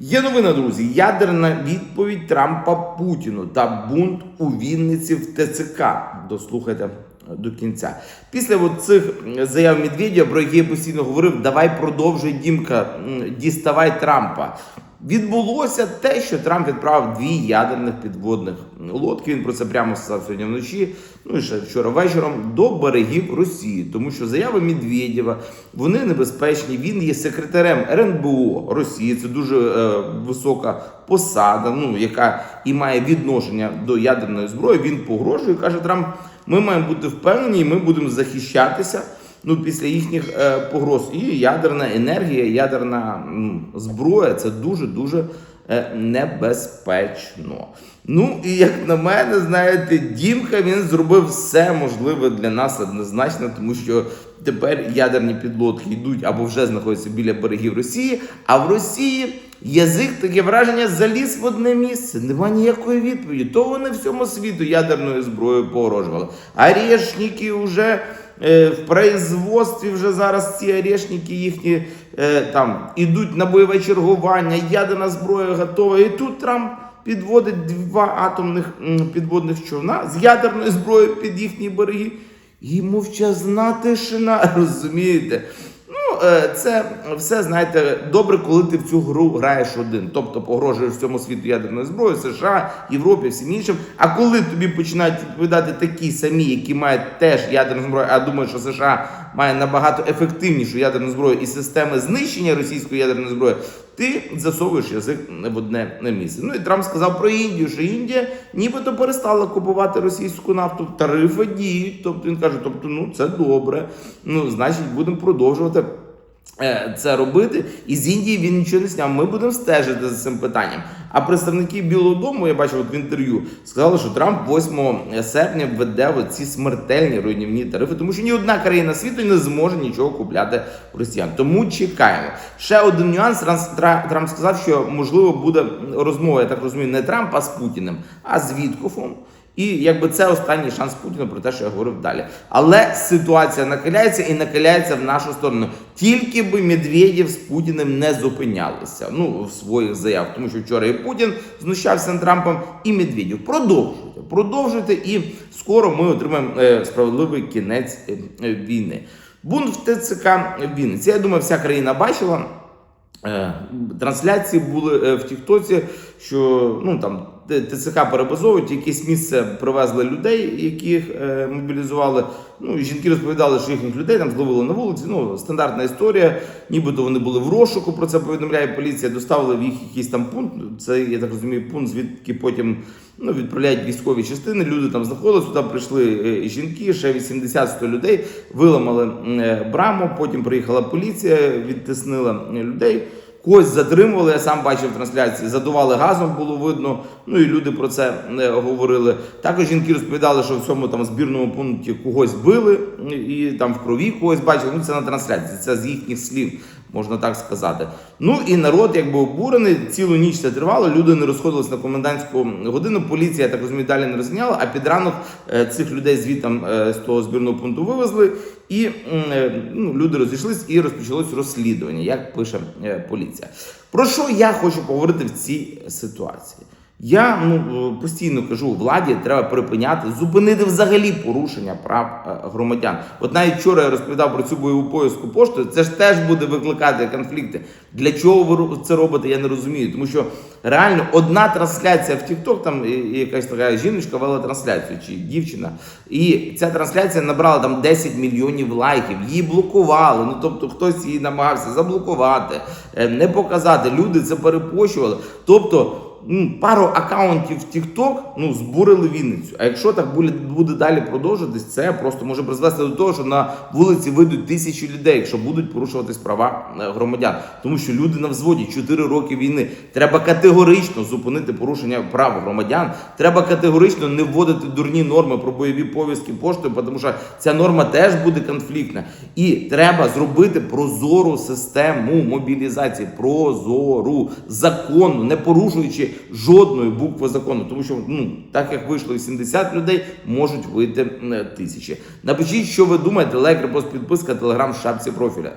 Є новина, друзі. Ядерна відповідь Трампа Путіну та бунт у Вінниці в ТЦК. Дослухайте до кінця. Після цих заяв Медведя, про які я постійно говорив, давай продовжуй Дімка, діставай Трампа. Відбулося те, що Трамп відправив дві ядерних підводних лодки. Він про це прямо сказав сьогодні вночі. Ну і ще вчора вечором до берегів Росії, тому що заяви Медведєва вони небезпечні. Він є секретарем РНБО Росії. Це дуже е, висока посада, ну яка і має відношення до ядерної зброї. Він погрожує, каже Трамп. Ми маємо бути впевнені, і ми будемо захищатися. Ну, після їхніх е, погроз і ядерна енергія, ядерна зброя це дуже дуже е, небезпечно. Ну і як на мене, знаєте, Дімка він зробив все можливе для нас однозначно, тому що тепер ядерні підлодки йдуть або вже знаходяться біля берегів Росії, а в Росії. Язик таке враження заліз в одне місце. Нема ніякої відповіді. То вони всьому світу ядерною зброєю погрожували. Орешники вже е, в производстві вже зараз ці орешники їхні е, там ідуть на бойове чергування, ядерна зброя готова. І тут Трамп підводить два атомних підводних човна з ядерною зброєю під їхні береги. І мовчазна тишина, розумієте? Е, це все знаєте добре, коли ти в цю гру граєш один. Тобто погрожуєш всьому світу ядерною зброєю, США, Європі, всім іншим. А коли тобі починають відповідати такі самі, які мають теж ядерну зброю, а думають, що США має набагато ефективнішу ядерну зброю і системи знищення російської ядерної зброї, ти засовуєш язик в одне місце. Ну і Трамп сказав про Індію, що Індія нібито перестала купувати російську нафту. Тарифи діють. Тобто він каже, тобто, ну це добре. Ну, значить, будемо продовжувати. Е, Це робити, і з Індії він нічого не зняв. Ми будемо стежити за цим питанням. А представники Білого Дому, я бачив от в інтерв'ю, сказали, що Трамп 8 серпня введе ці смертельні руйнівні тарифи, тому що ні одна країна світу не зможе нічого купляти в росіян. Тому чекаємо. Ще один нюанс. Трамп сказав, що можливо буде розмова, я так розумію, не Трампа з Путіним, а з Віткофом. І якби це останній шанс Путіна про те, що я говорив далі. Але ситуація накаляється і накаляється в нашу сторону. Тільки би Медведєв з Путіним не зупинялися. Ну в своїх заявах, тому що вчора і Путін знущався над Трампом, і Медведєв. Продовжуйте, продовжуйте, і скоро ми отримаємо е, справедливий кінець е, е, війни. Бунт в ТЦК Вінниці. Я думаю, вся країна бачила. Трансляції були в Тіктоці, що ну там ТЦК перебазовують, якесь місце привезли людей, яких е, мобілізували. Ну жінки розповідали, що їхніх людей там зловили на вулиці. Ну стандартна історія. Нібито вони були в розшуку. Про це повідомляє поліція. Доставили в їх якийсь там пункт. Це я так розумію, пункт, звідки потім ну, відправляють військові частини. Люди там знаходилися. Туди прийшли е, жінки, ще 80-100 людей. Виламали е, браму. Потім приїхала поліція, відтиснила е, людей. Когось затримували, я сам бачив трансляції, задували газом, було видно. Ну і люди про це не говорили. Також жінки розповідали, що в цьому там збірному пункті когось били і там в крові когось бачили. Ну це на трансляції, це з їхніх слів, можна так сказати. Ну і народ якби обурений, цілу ніч це тривало. Люди не розходились на комендантську годину. Поліція, я так розумію, далі не розганяла. А під ранок е, цих людей звітом е, з того збірного пункту вивезли. І е, ну, люди розійшлись і розпочалось розслідування, як пише поліція. Про що я хочу поговорити в цій ситуації? Я ну е, постійно кажу, владі треба припиняти, зупинити взагалі порушення прав е, громадян. От навіть вчора я розповідав про цю бойову поїздку поштою. Це ж теж буде викликати конфлікти. Для чого ви це робите? Я не розумію. Тому що реально одна трансляція в TikTok, там якась така жіночка вела трансляцію чи дівчина, і ця трансляція набрала там 10 мільйонів лайків. Її блокували. Ну тобто хтось її намагався заблокувати, е, не показати. Люди це перепощували. Тобто ну, пару акаунтів в TikTok ну, збурили Вінницю. А якщо так буде, буде далі продовжуватись, це просто може призвести до того, що на вулиці вийдуть тисячі людей, якщо будуть порушуватись права е, громадян. Тому що люди на взводі 4 роки війни. Треба категорично зупинити порушення прав громадян. Треба категорично не вводити дурні норми про бойові повістки поштою, тому що ця норма теж буде конфліктна. І треба зробити прозору систему мобілізації. Прозору, законну, не порушуючи жодної букви закону. Тому що ну так як вийшло 80 людей, можуть вийти е, тисячі. Напишіть, що ви думаєте, лайк, репост, підписка, телеграм в шапці профіля.